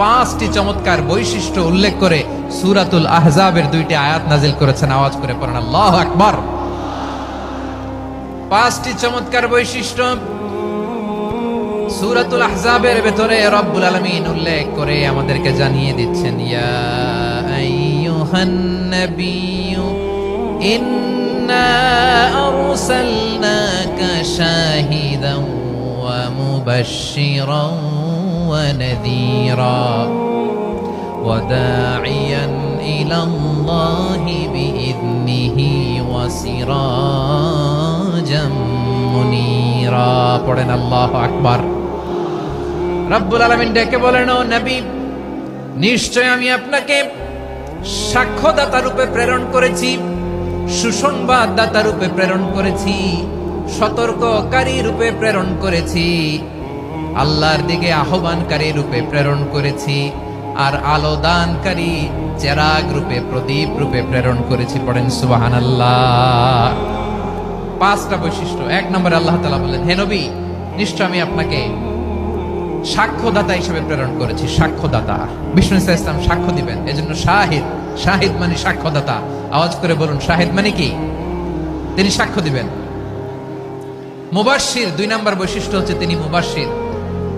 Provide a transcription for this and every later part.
পাঁচটি চমৎকার বৈশিষ্ট্য উল্লেখ করে সুরাতুল আহজাবের দুইটি আয়াত নাজিল করেছেন। আওয়াজ করে পড়েন, আল্লাহু আকবার। পাঁচটি চমৎকার বৈশিষ্ট্য সূরাতুল আহজাবের ভেতরে রব্বুল আলামিন উল্লেখ করে আমাদেরকে জানিয়ে দিচ্ছেন, ইয়া আইয়ুহান নাবিয়্যু, ইন্না আরসালনাকা শাহিদান ওয়া ওয়া নাযীরা وداعيا إلى الله بإذنه وسراجا منيرا পড়েন আল্লাহ আকবার রব্বুল আলামিন ডেকে বলেন ও নবী নিশ্চয় আমি আপনাকে সাক্ষ্যদাতা রূপে প্রেরণ করেছি সুসংবাদদাতা রূপে প্রেরণ করেছি সতর্ককারী রূপে প্রেরণ করেছি আল্লাহর দিকে আহ্বানকারী রূপে প্রেরণ করেছি আর আলো দানকারী চেরাগ রূপে, প্রদীপ রূপে প্রেরণ করেছি। পড়েন সুবাহান আল্লাহ পাঁচটা বৈশিষ্ট্য। এক নম্বরে আল্লাহ তালা বললেন, হে নবী, নিশ্চয় আমি আপনাকে সাক্ষ্যদাতা হিসেবে প্রেরণ করেছি, সাক্ষ্যদাতা। বিষ্ণু ইসা ইসলাম সাক্ষ্য দিবেন। এজন্য শাহিদ শাহিদ মানে সাক্ষ্যদাতা। আওয়াজ করে বলুন, শাহিদ মানে কি? তিনি সাক্ষ্য দিবেন। মুবাশশির, দুই নাম্বার বৈশিষ্ট্য হচ্ছে তিনি মুবাশশির।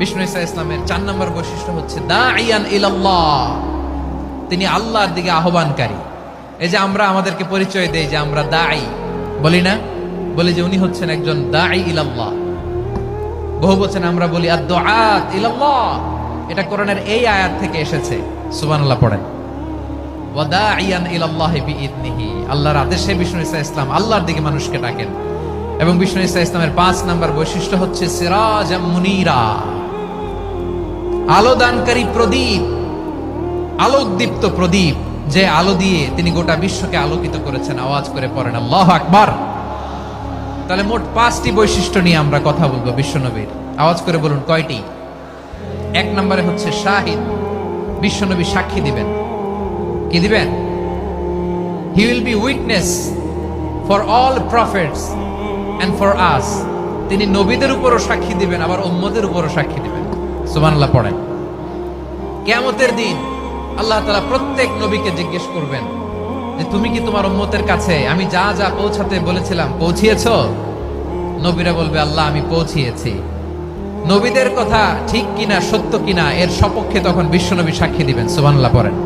বিষ্ণু ইসা ইসলামের চার নম্বর বৈশিষ্ট্য হচ্ছে দা ইয়ান ইলাল্লাহ। তিনি আল্লাহর দিকে আহ্বানকারী। এই যে আমরা আমাদেরকে পরিচয় দেই যে আমরা দাই বলি না? বলি যে উনি হচ্ছেন একজন দাই ইলাল্লাহ। বহু বচন আমরা বলি দোয়াত ইলাল্লাহ। এটা কোরআনের এই আয়াত থেকে এসেছে। সুবহানাল্লাহ, পড়েন। ওয়াদাইয়ান ইলাল্লাহি বিইذনিহি আল্লাহর আদেশে বিষ্ণু ইসা ইসলাম আল্লাহর দিকে মানুষকে ডাকেন। এবং বিষ্ণু ইসা ইসলামের পাঁচ নাম্বার বৈশিষ্ট্য হচ্ছে সিরাজ মুনিরা। আলো দানকারী প্রদীপ আলোকদীপ্ত প্রদীপ, যে আলো দিয়ে তিনি গোটা বিশ্বকে আলোকিত করেছেন। আওয়াজ করে পড়েন, আল্লাহ আকবার! তাহলে মোট পাঁচটি বৈশিষ্ট্য নিয়ে আমরা কথা বলব বিশ্বনবীর। আওয়াজ করে বলুন, কয়টি? এক নম্বরে হচ্ছে শাহিদ। বিশ্বনবী সাক্ষী দিবেন। কি দিবেন? He will be witness for all prophets and for us তিনি নবীদের উপরও সাক্ষী দিবেন, আবার উম্মদের উপরও সাক্ষী দিবেন। সুবহানাল্লাহ, পড়েন। কেয়ামতের দিন আল্লাহ তালা প্রত্যেক নবীকে জিজ্ঞেস করবেন যে, তুমি কি তোমার উম্মতের কাছে আমি যা যা পৌঁছাতে বলেছিলাম পৌঁছিয়েছ? নবীরা বলবে, আল্লাহ, আমি পৌঁছিয়েছি। নবীদের কথা ঠিক কিনা, সত্য কিনা, এর সপক্ষে তখন বিশ্বনবী সাক্ষী দিবেন। সুবহানাল্লাহ, পড়েন।